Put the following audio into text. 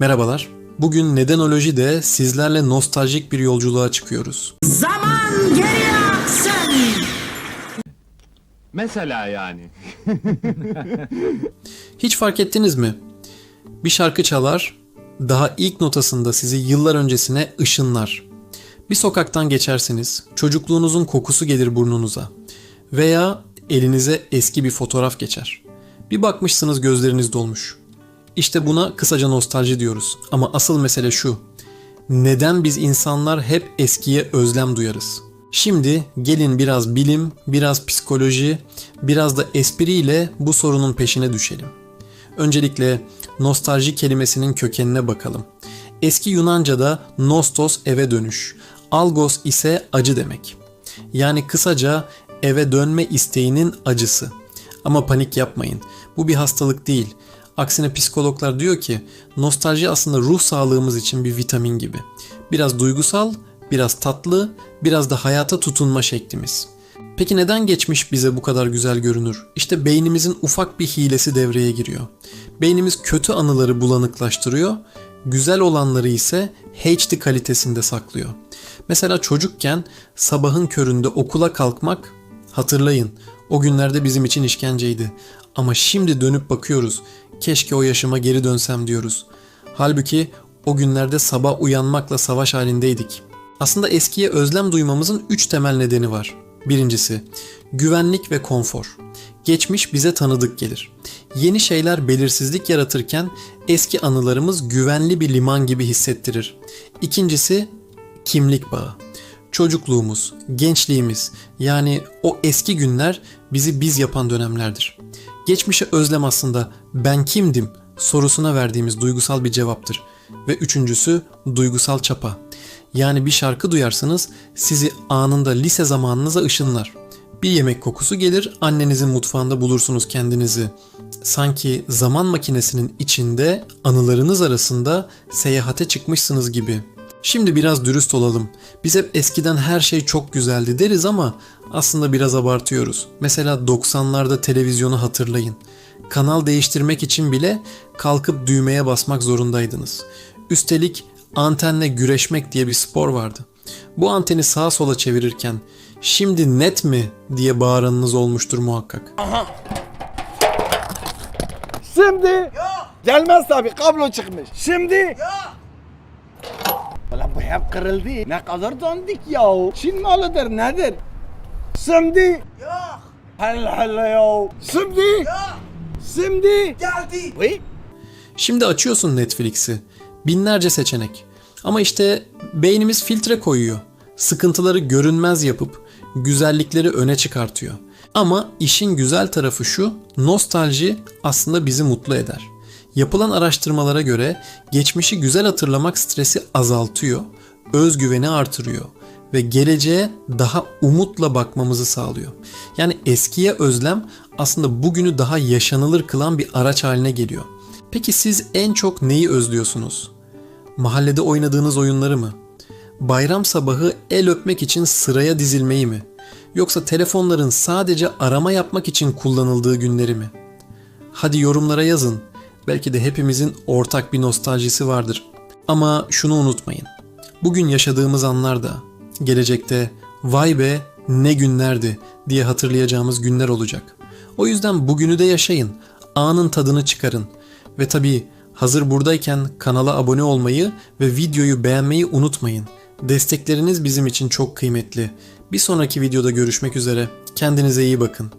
Merhabalar. Bugün Nedenoloji'de sizlerle nostaljik bir yolculuğa çıkıyoruz. Zaman geriye aksın. Mesela yani. Hiç fark ettiniz mi? Bir şarkı çalar, daha ilk notasında sizi yıllar öncesine ışınlar. Bir sokaktan geçersiniz, çocukluğunuzun kokusu gelir burnunuza. Veya elinize eski bir fotoğraf geçer. Bir bakmışsınız gözleriniz dolmuş. İşte buna kısaca nostalji diyoruz. Ama asıl mesele şu. Neden biz insanlar hep eskiye özlem duyarız? Şimdi gelin biraz bilim, biraz psikoloji, biraz da espriyle bu sorunun peşine düşelim. Öncelikle nostalji kelimesinin kökenine bakalım. Eski Yunanca'da nostos eve dönüş, algos ise acı demek. Yani kısaca eve dönme isteğinin acısı. Ama panik yapmayın. Bu bir hastalık değil. Aksine psikologlar diyor ki nostalji aslında ruh sağlığımız için bir vitamin gibi. Biraz duygusal, biraz tatlı, biraz da hayata tutunma şeklimiz. Peki neden geçmiş bize bu kadar güzel görünür? İşte beynimizin ufak bir hilesi devreye giriyor. Beynimiz kötü anıları bulanıklaştırıyor, güzel olanları ise HD kalitesinde saklıyor. Mesela çocukken sabahın köründe okula kalkmak hatırlayın o günlerde bizim için işkenceydi. Ama şimdi dönüp bakıyoruz. Keşke o yaşıma geri dönsem diyoruz. Halbuki o günlerde sabah uyanmakla savaş halindeydik. Aslında eskiye özlem duymamızın 3 temel nedeni var. Birincisi, güvenlik ve konfor. Geçmiş bize tanıdık gelir. Yeni şeyler belirsizlik yaratırken eski anılarımız güvenli bir liman gibi hissettirir. İkincisi, kimlik bağı. Çocukluğumuz, gençliğimiz yani o eski günler bizi biz yapan dönemlerdir. Geçmişe özlem aslında ben kimdim sorusuna verdiğimiz duygusal bir cevaptır. Ve üçüncüsü duygusal çapa. Yani bir şarkı duyarsınız sizi anında lise zamanınıza ışınlar. Bir yemek kokusu gelir annenizin mutfağında bulursunuz kendinizi. Sanki zaman makinesinin içinde anılarınız arasında seyahate çıkmışsınız gibi. Şimdi biraz dürüst olalım. Biz hep eskiden her şey çok güzeldi deriz ama aslında biraz abartıyoruz. Mesela 90'larda televizyonu hatırlayın. Kanal değiştirmek için bile kalkıp düğmeye basmak zorundaydınız. Üstelik antenle güreşmek diye bir spor vardı. Bu anteni sağa sola çevirirken şimdi net mi diye bağıranınız olmuştur muhakkak. Şimdi gelmez tabi kablo çıkmış. Şimdi Ulan bu hep kırıldı. Ne kadar dandik ya. Çin malıdır nedir? Şimdi Yok, Hella hella ya. Şimdi yok, Şimdi geldi. Vay. Şimdi açıyorsun Netflix'i. Binlerce seçenek. Ama işte beynimiz filtre koyuyor. Sıkıntıları görünmez yapıp güzellikleri öne çıkartıyor. Ama işin güzel tarafı şu, nostalji aslında bizi mutlu eder. Yapılan araştırmalara göre geçmişi güzel hatırlamak stresi azaltıyor, özgüveni artırıyor ve geleceğe daha umutla bakmamızı sağlıyor. Yani eskiye özlem aslında bugünü daha yaşanılır kılan bir araç haline geliyor. Peki siz en çok neyi özlüyorsunuz? Mahallede oynadığınız oyunları mı? Bayram sabahı el öpmek için sıraya dizilmeyi mi? Yoksa telefonların sadece arama yapmak için kullanıldığı günleri mi? Hadi yorumlara yazın. Belki de hepimizin ortak bir nostaljisi vardır. Ama şunu unutmayın. Bugün yaşadığımız anlar da gelecekte vay be ne günlerdi diye hatırlayacağımız günler olacak. O yüzden bugünü de yaşayın. Anın tadını çıkarın. Ve tabii hazır buradayken kanala abone olmayı ve videoyu beğenmeyi unutmayın. Destekleriniz bizim için çok kıymetli. Bir sonraki videoda görüşmek üzere. Kendinize iyi bakın.